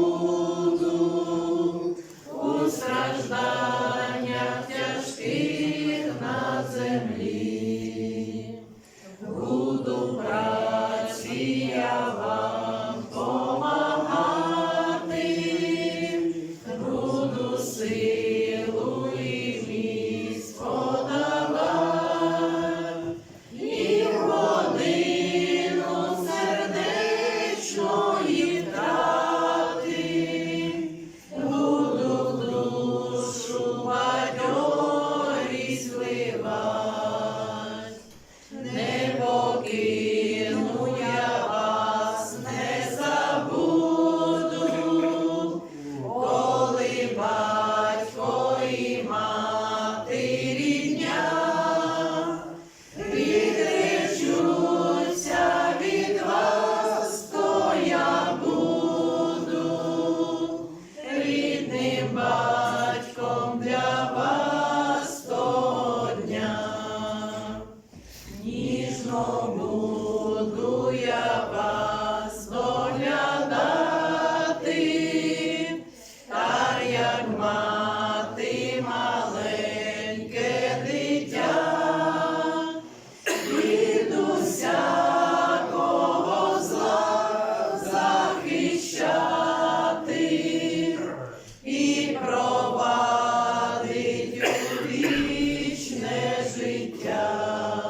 буду у тяжких на землі, буду праці буду я та як мати маленьке дитя, від усякого зла захищати і провадить вічне життя.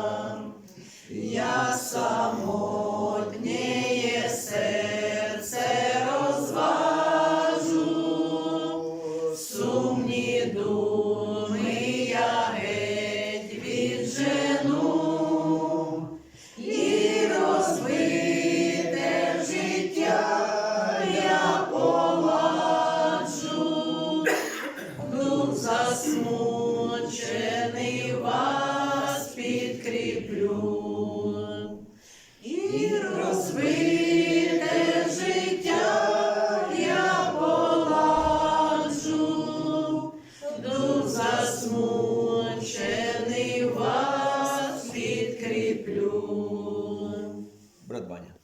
засмучений вас підкріплю і розвите життя я поладжу, дух засмучений. Брат Ваня.